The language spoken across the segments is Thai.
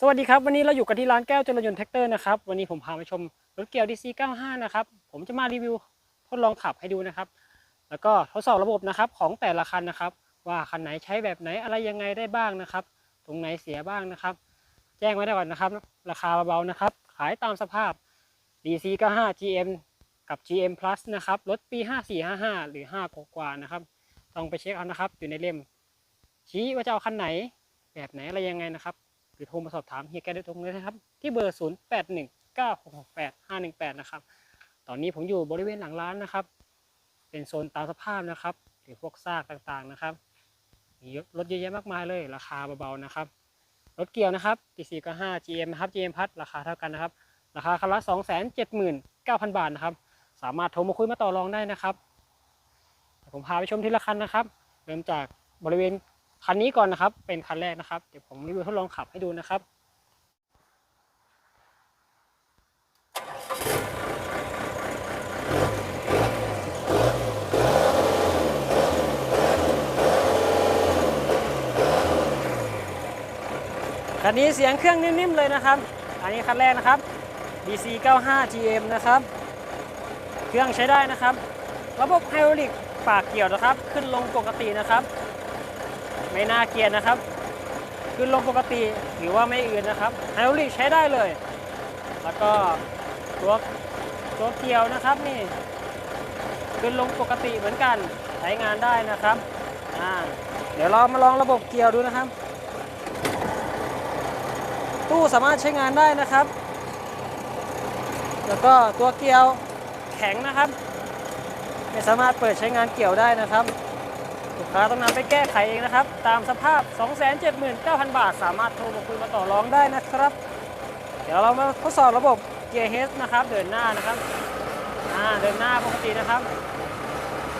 สวัสดีครับ วันนี้เราอยู่กันที่ร้านแก้วเจริญยนต์แท็กเตอร์นะครับ วันนี้ผมพามาชมรถเกียว DC 95 นะครับ ผมจะมารีวิวทดลองขับให้ดูนะครับ แล้วก็ทดสอบระบบนะครับของแต่ละคันนะครับ ว่าคันไหนใช้แบบไหนอะไรยังไงได้บ้างนะครับ ตรงไหนเสียบ้างนะครับ แจ้งไว้ได้ก่อนนะครับ ราคาเบาๆนะครับ ขายตามสภาพ DC 95 GM กับ GM Plus นะครับรถปี 5455 หรือ 5 กว่าๆนะครับ ต้องไปเช็คเอานะครับ อยู่ในเล่ม ชี้ว่าจะเอาคันไหน แบบไหนอะไรยังไงนะครับ หรือโทรมาสอบถามเฮียแกโดยตรงเลยนะครับ ที่เบอร์ 0 8 1 9 6 6 8 5 1 8 นะครับ ตอนนี้ผมอยู่บริเวณหลังร้านนะครับ เป็นโซนตามสภาพนะครับ หรือพวกซากต่างๆนะครับ มีรถเยอะแยะมากมายเลย ราคาเบาๆนะครับ รถเกียวนะครับ DC ก็ 5 GM นะครับ GM พัดราคาเท่ากันนะครับ ราคาคันละ 279,000 บาทนะครับ สามารถโทรมาคุยมาต่อรองได้นะครับ ผมพาไปชมทีละคันนะครับ เริ่มจากบริเวณ คันนี้ก่อนนะครับ เป็นคันแรกนะครับ เดี๋ยวผมรีวิวทดลองขับให้ดูนะครับคันนี้เสียงเครื่องนิ่มๆเลยนะครับ อันนี้คันแรกนะครับ DC 95 GM นะครับ เครื่องใช้ได้นะครับ ระบบไฮดรอลิกปากเกี่ยวนะครับ ขึ้นลงปกตินะครับ ไม่น่าเกลียดนะครับ ขึ้นลงปกติหรือว่าไม่อื่นนะครับไฮดรอลิกใช้ได้เลย แล้วก็ตัวตัวเกียวนะครับนี่ ขึ้นลงปกติเหมือนกันใช้งานได้นะครับอ่าเดี๋ยวเรามาลองระบบเกียวดูนะครับ ตู้สามารถใช้งานได้นะครับ แล้วก็ตัวเกียวแข็งนะครับ ไม่สามารถเปิดใช้งานเกี่ยวได้นะครับ ค้าต้องนำไปแก้ไขเองนะครับ ตามสภาพ 279,000 บาท สามารถโทรมาคุยมาต่อรองได้นะครับ เดี๋ยวเรามาทดสอบระบบเกียร์เฮดนะครับ เดินหน้านะครับอ่าเดินหน้าปกตินะครับ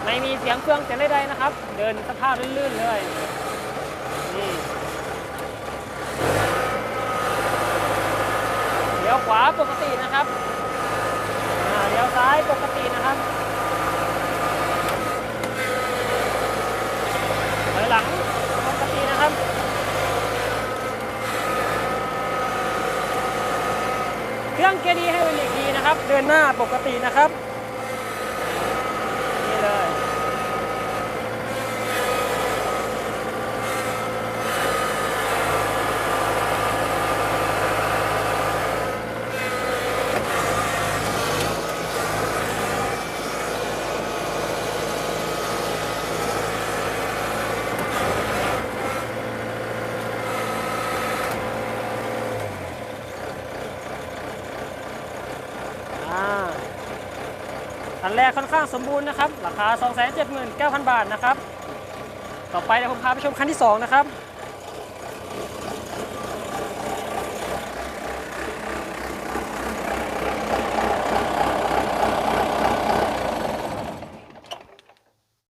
ไม่มีเสียงเครื่องเสียงใดๆนะครับ เดินสภาพลื่นๆเลยนี่เลี้ยวขวาปกตินะครับอ่าเลี้ยวซ้ายปกตินะครับถอยหลังปกตินะครับ เครื่องเกียร์ดีให้เป็นอีกดีนะครับ เดินหน้าปกตินะครับ นี่เลย อ่า คันแรกค่อนข้างสมบูรณ์นะครับ ราคา 279,000 บาทนะครับ ต่อไปเดี๋ยวผมพาไปชมคันที่ 2 นะครับ